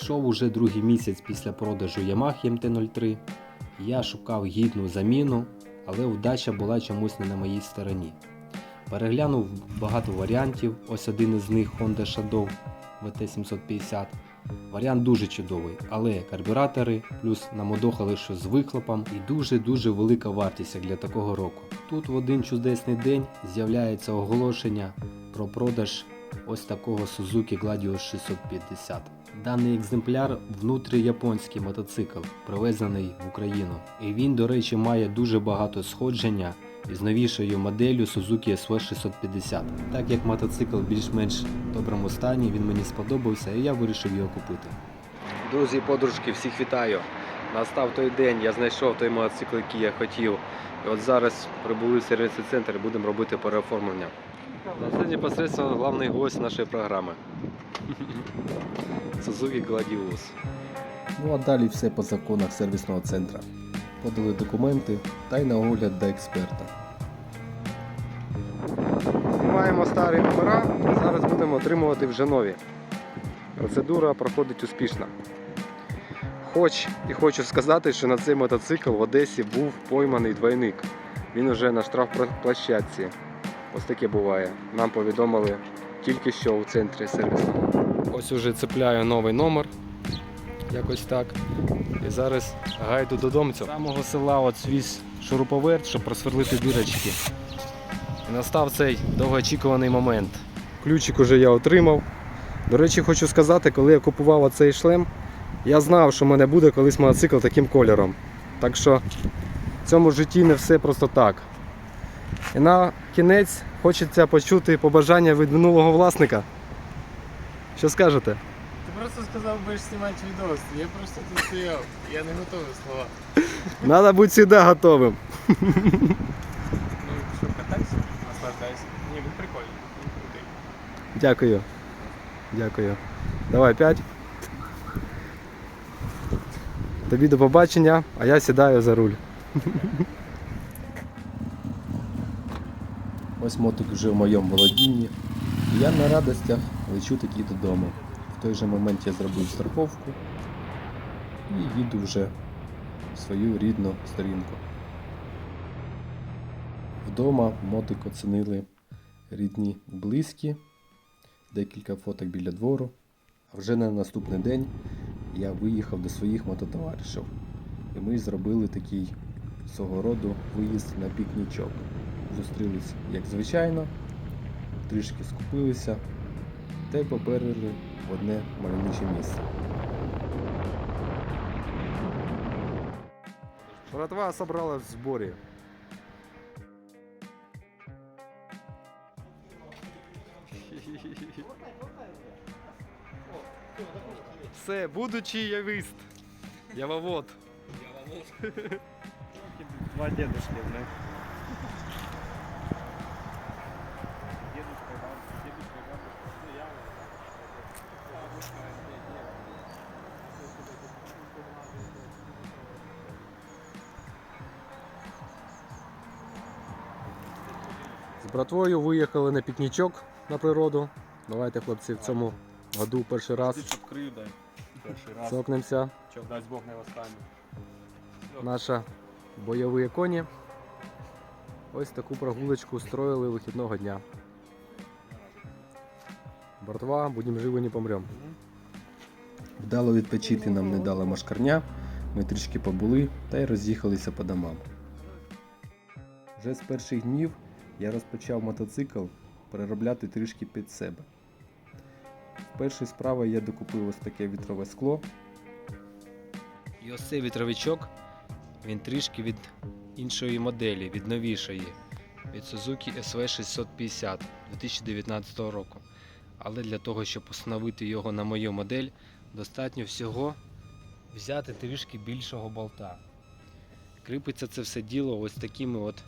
Йшов уже другий місяць після продажу Yamaha MT-03. Я шукав гідну заміну, але вдача була чомусь не на моїй стороні. Переглянув багато варіантів, ось один із них Honda Shadow VT750. Варіант дуже чудовий, але карбюратори, плюс намодохали що з вихлопом і дуже-дуже велика вартість для такого року. Тут в один чудесний день з'являється оголошення про продаж ось такого Suzuki Gladius 650. Даний екземпляр внутріяпонський мотоцикл, привезений в Україну. І він, до речі, має дуже багато сходження із новішою моделлю Suzuki SV 650. Так як мотоцикл в більш-менш доброму стані, він мені сподобався і я вирішив його купити. Друзі, подружки, всіх вітаю! Настав той день, я знайшов той мотоцикл, який я хотів. І от зараз прибули в сервісний центр і будемо робити переоформлення. Це непосредственно головний гость нашої програми. Suzuki Gladius. Ну а далі все по законах сервісного центру. Подали документи та й на огляд до експерта. Маємо старі номера, зараз будемо отримувати вже нові. Процедура проходить успішно. Хоч і хочу сказати, що на цей мотоцикл в Одесі був пойманий двойник. Він уже на штрафплощадці. Ось таке буває. Нам повідомили тільки що у центрі сервісного. Ось уже цепляю новий номер. Якось так. І зараз гайду додому. З самого села от свіз шуруповерт, щоб просверлити дірочки. І настав цей довгоочікуваний момент. Ключик уже я отримав. До речі, хочу сказати, коли я купував оцей шлем, я знав, що в мене буде колись мотоцикл таким кольором. Так що в цьому житті не все просто так. І на кінець хочеться почути побажання від минулого власника. Що скажете? Ти просто сказав, будеш знімати відос. Я просто тут стояв. Я не готовий слова. Надо бути завжди готовим. Ну, що, катайся, наслаждайся. Ні, він прикольний, він крутий. Дякую. Дякую. Давай п'ять. Тобі до побачення, а я сідаю за руль. Ось мотик вже в моєму володінні. І я на радостях лечу таки додому. В той же момент я зробив страховку і їду вже в свою рідну сторінку. Вдома мотик оцінили рідні близькі, декілька фоток біля двору. А вже на наступний день я виїхав до своїх мототоваришів. І ми зробили такий свого роду виїзд на пікнічок. Зустрілись як звичайно, трішки скупилися та й поперли в одне мальовниче місце. Братва собралась в зборі. Все, будучи явист. Явовод. Два дедушки, блядь. Братвою виїхали на пікнічок на природу. Давайте, хлопці, в цьому году перший раз щоб крив. Перший раз. цокнемося. Щоб дасть Бог не останній. Наша бойові коні. Ось таку прогулочку устроїли вихідного дня. Братва, будемо живі, не помрем. Вдало відпочити нам не дала машкарня. Ми трішки побули та й роз'їхалися по домам. Вже з перших днів я розпочав мотоцикл переробляти трішки під себе. Першою справою я докупив ось таке вітрове скло. І ось цей вітровичок, він трішки від іншої моделі, від новішої, від Suzuki SV 650 2019 року. Але для того, щоб встановити його на мою модель, достатньо всього взяти трішки більшого болта. Кріпиться це все діло ось такими от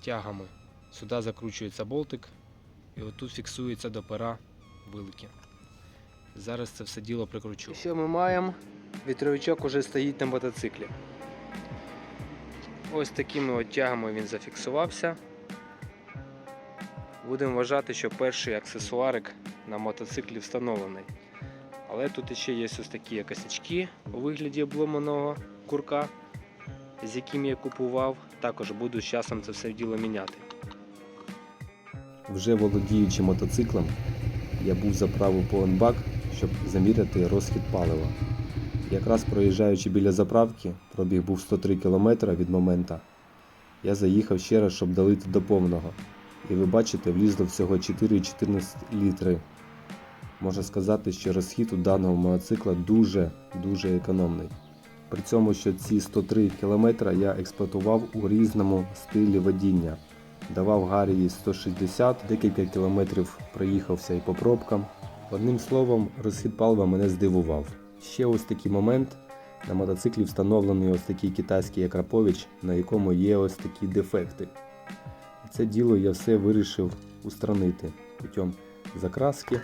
тягами. Сюди закручується болтик і отут фіксується до пера вилки. Зараз це все діло прикручу. Що ми маємо? Вітровичок уже стоїть на мотоциклі. Ось такими от тягами він зафіксувався. Будемо вважати, що перший аксесуарик на мотоциклі встановлений. Але тут ще є ось такі косячки у вигляді обломаного курка, з яким я купував. Також буду з часом це все діло міняти. Вже володіючи мотоциклом, я був заправив повен щоб заміряти розхід палива. Якраз проїжджаючи біля заправки, пробіг був 103 км від момента. Я заїхав ще раз, щоб долити до повного. І ви бачите, влізло всього 4,14 літри. Можна сказати, що розхід у даного мотоцикла дуже-дуже економний. При цьому, що ці 103 км я експлуатував у різному стилі водіння. Давав Гарії 160, декілька кілометрів проїхався і по пробкам. Одним словом, розхід палива мене здивував. Ще ось такий момент. На мотоциклі встановлений ось такий китайський Акрапович, на якому є ось такі дефекти. Це діло я все вирішив устранити путем закраски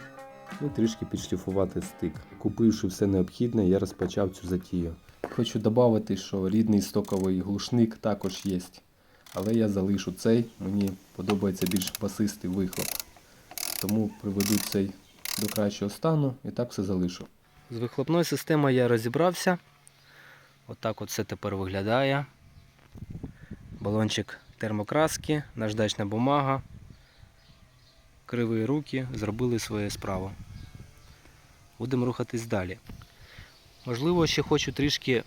і трішки підшліфувати стик. Купивши все необхідне, я розпочав цю затію. Хочу додати, що рідний стоковий глушник також є. Але я залишу цей, мені подобається більш басистий вихлоп. Тому приведу цей до кращого стану і так все залишу. З вихлопною системою я розібрався. Отак от все тепер виглядає. Балончик термокраски, наждачна бумага, криві руки зробили свою справу. Будемо рухатись далі. Можливо, ще хочу трішки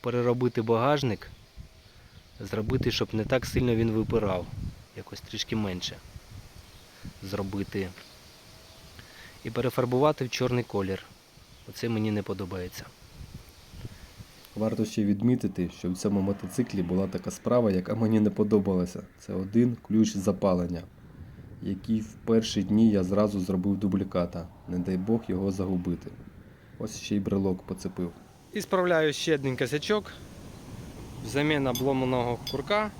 переробити багажник, зробити, щоб не так сильно він випирав, якось трішки менше зробити. І перефарбувати в чорний колір. Оце мені не подобається. Варто ще відмітити, що в цьому мотоциклі була така справа, яка мені не подобалася. Це один ключ запалення, який в перші дні я зразу зробив дубліката. Не дай Бог його загубити. Ось ще й брелок поцепив. І справляю ще один косячок. Взамін обломаного курка.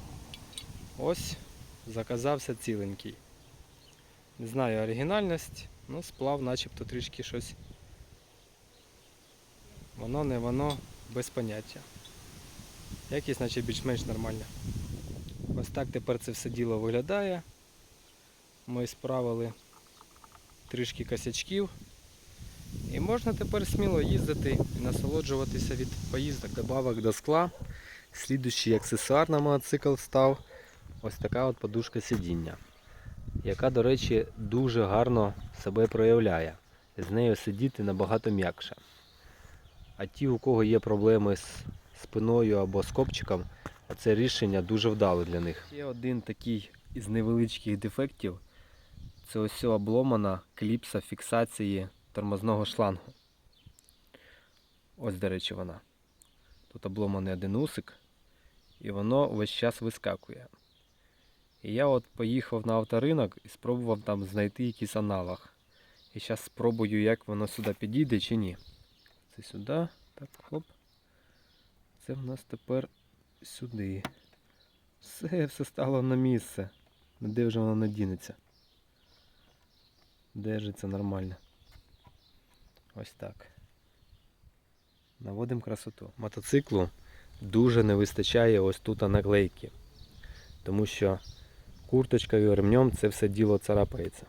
Ось заказався ціленький. Не знаю оригінальність, ну сплав начебто трішки щось. Воно не воно без поняття. Якість, наче більш-менш нормальне. Ось так тепер це все діло виглядає. Ми справили трішки косячків. І можна тепер сміло їздити і насолоджуватися від поїздок, добавок до скла. Слідуючий аксесуар на мотоцикл став ось така от подушка сидіння, яка, до речі, дуже гарно себе проявляє. З нею сидіти набагато м'якше. А ті, у кого є проблеми з спиною або з копчиком, це рішення дуже вдале для них. Є один такий із невеличких дефектів. Це ось обломана кліпса фіксації тормозного шлангу. Ось, до речі, вона. Тут обломаний один усик, і воно весь час вискакує. І я от поїхав на авторинок і спробував там знайти якийсь аналог. І зараз спробую, як воно сюди підійде чи ні. Це сюди. Так, хлоп. Це в нас тепер сюди. Все, все стало на місце. Де вже воно надінеться? Держиться нормально. Ось так. Наводимо красоту. Мотоциклу дуже не вистачає ось тут наклейки. Тому що курточкою ремнем це все діло царапається.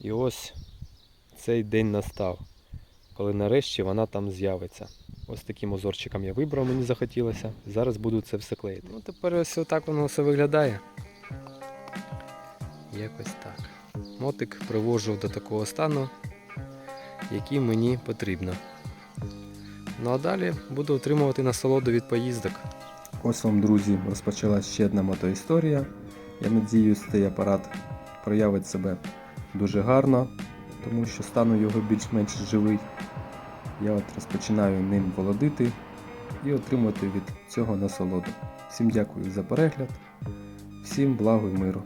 І ось цей день настав, коли нарешті вона там з'явиться. Ось таким узорчиком я вибрав, мені захотілося. Зараз буду це все клеїти. Ну тепер ось отак воно все виглядає. Якось так. Мотик привожу до такого стану, який мені потрібно. Ну а далі буду отримувати насолоду від поїздок. Ось вам, друзі, розпочалась ще одна мотоісторія. Я надіюсь, цей апарат проявить себе дуже гарно, тому що стану його більш-менш живий. Я от розпочинаю ним володити і отримувати від цього насолоду. Всім дякую за перегляд, всім благо і миру.